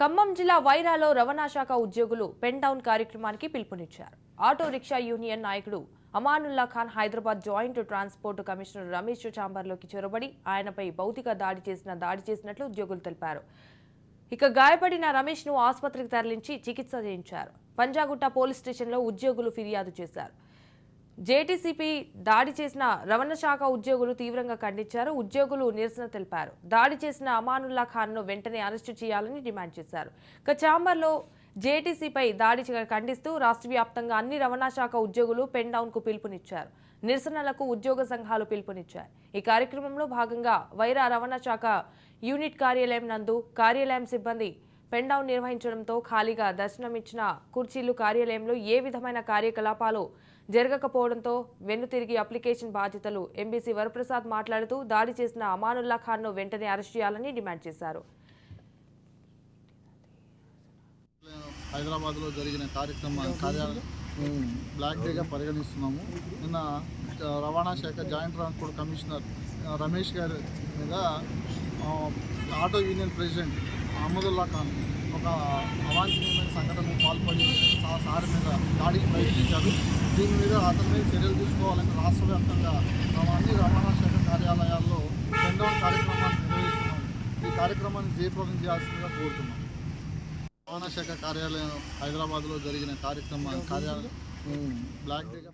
ఖమ్మం జిల్లా వైరాలో రవాణా శాఖ ఉద్యోగులు పెన్ డౌన్ కార్యక్రమానికి పిలుపునిచ్చారు. ఆటో రిక్షా యూనియన్ నాయకుడు Amanullah Khan Hyderabad joint transport commissioner Ramesh చాంబర్లోకి చొరబడి ఆయనపై భౌతిక దాడి చేసిన దాడి చేసినట్లు ఉద్యోగులు తెలిపారు. ఇక గాయపడిన రమేష్ను ఆసుపత్రికి తరలించి చికిత్స చేయించారు. పంజాగుట్ట పోలీస్ స్టేషన్లో ఉద్యోగులు ఫిర్యాదు చేశారు. జేటీసీపీ దాడి చేసిన రవాణా శాఖ ఉద్యోగులు తీవ్రంగా ఖండించారు. ఉద్యోగులు నిరసన తెలిపారు. దాడి చేసిన అమానుల్లా ఖాన్ను వెంటనే అరెస్టు చేయాలని డిమాండ్ చేశారు. ఇక చాంబర్లో జేటీసీపై దాడి ఖండిస్తూ రాష్ట్ర వ్యాప్తంగా అన్ని రవాణా శాఖ ఉద్యోగులు పెన్ డౌన్కు పిలుపునిచ్చారు. నిరసనలకు ఉద్యోగ సంఘాలు పిలుపునిచ్చాయి. ఈ కార్యక్రమంలో భాగంగా వైరా రవాణా శాఖ యూనిట్ కార్యాలయం నందు కార్యాలయం సిబ్బంది పెండౌన్ నిర్వహించడంతో ఖాళీగా దర్శనమిచ్చిన కుర్చీలు కార్యాలయంలో ఏ విధమైన కార్యకలాపాలు జరగకపోవడంతో వెన్నుతిరిగి అప్లికేషన్ బాధ్యతలు ఎంబీసీ వరప్రసాద్ మాట్లాడుతూ దాడి చేసిన అమానుల్లా ఖాన్ను వెంటనే అరెస్ట్ చేయాలని డిమాండ్ చేశారు. హైదరాబాద్లో జరిగిన కార్యక్రమం కార్యాలయం బ్లాక్ డేగా పరిగణిస్తున్నాము. నిన్న రవాణా శాఖ జాయింట్ ట్రాన్స్పోర్ట్ కమిషనర్ రమేష్ గారి మీద auto union president Ahmadullah Khan ఒక అవాంఛనీయమైన సంఘటనకు పాల్పడి సార్ మీద దాడికి ప్రయత్నించారు దీని మీద అతని మీద చర్యలు తీసుకోవాలని రాష్ట్ర వ్యాప్తంగా తమ అన్ని రవాణా శాఖ కార్యాలయాల్లో రెండవ కార్యక్రమాన్ని నిర్వహిస్తున్నాం ఈ కార్యక్రమాన్ని జయప్రదం చేయాల్సిందిగా కోరుతున్నాం. రవాణా శాఖ కార్యాలయం హైదరాబాద్లో జరిగిన కార్యక్రమం కార్యాలయం బ్లాక్ డేగా